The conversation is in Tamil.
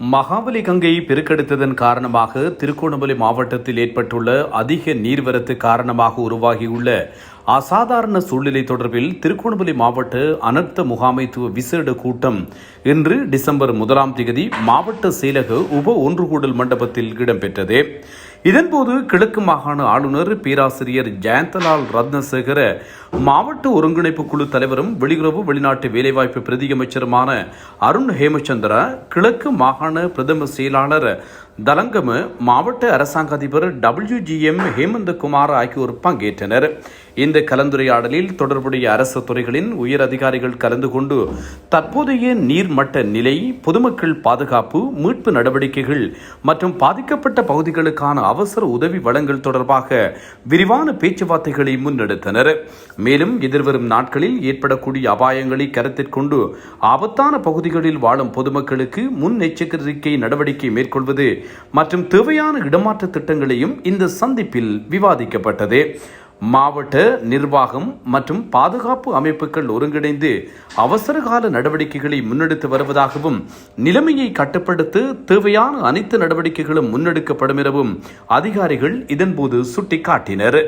மகாபலி கங்கை பெருக்கெடுத்ததன் காரணமாக திருகோணமலை மாவட்டத்தில் ஏற்பட்டுள்ள அதிக நீர்வரத்து காரணமாக உருவாகியுள்ள அசாதாரண சூழ்நிலை தொடர்பில் திருகோணமலை மாவட்ட அனர்த்த முகாமைத்துவ விசேட கூட்டம் இன்று டிசம்பர் முதலாம் தேதி மாவட்ட செயலக உப ஒன்றுகூடல் மண்டபத்தில் இடம்பெற்றது. இதன்போது கிழக்கு மாகாண ஆளுநர் பேராசிரியர் ஜெயந்தலால் ரத்னசேகர மாவட்ட ஒருங்கிணைப்பு குழு தலைவரும் வெளியுறவு வெளிநாட்டு வேலைவாய்ப்பு பிரதியமைச்சருமான அருண் ஹேமச்சந்திரா கிழக்கு மாகாண பிரதம செயலாளர் தலங்கம மாவட்ட அரசாங்க அதிபர் டபிள்யூஜிஎம் ஹேமந்தகுமார் ஆகியோர் பங்கேற்றனர். இந்த கலந்துரையாடலில் தொடர்புடைய அரசு துறைகளின் உயர் அதிகாரிகள் கலந்து கொண்டு தற்போதைய நீர்மட்ட நிலை பொதுமக்கள் பாதுகாப்பு மீட்பு நடவடிக்கைகள் மற்றும் பாதிக்கப்பட்ட பகுதிகளுக்கான அவசர உதவி வழங்கல் தொடர்பாக விரிவான பேச்சுவார்த்தைகளை முன்னெடுத்தனர். மேலும் எதிர்வரும் நாட்களில் ஏற்படக்கூடிய அபாயங்களை கருத்தில் கொண்டு ஆபத்தான பகுதிகளில் வாழும் பொதுமக்களுக்கு முன்னெச்சரிக்கை நடவடிக்கை மேற்கொள்வது மற்றும் தேவையான இடமாற்ற திட்டங்களையும் இந்த சந்திப்பில் விவாதிக்கப்பட்டது. மாவட்ட நிர்வாகம் மற்றும் பாதுகாப்பு அமைப்புகள் ஒருங்கிணைந்து அவசரகால நடவடிக்கைகளை முன்னெடுத்து வருவதாகவும் நிலைமையை கட்டுப்படுத்த தேவையான அனைத்து நடவடிக்கைகளும் முன்னெடுக்கப்படும் எனவும் அதிகாரிகள் இதன்போது சுட்டிக்காட்டினர்.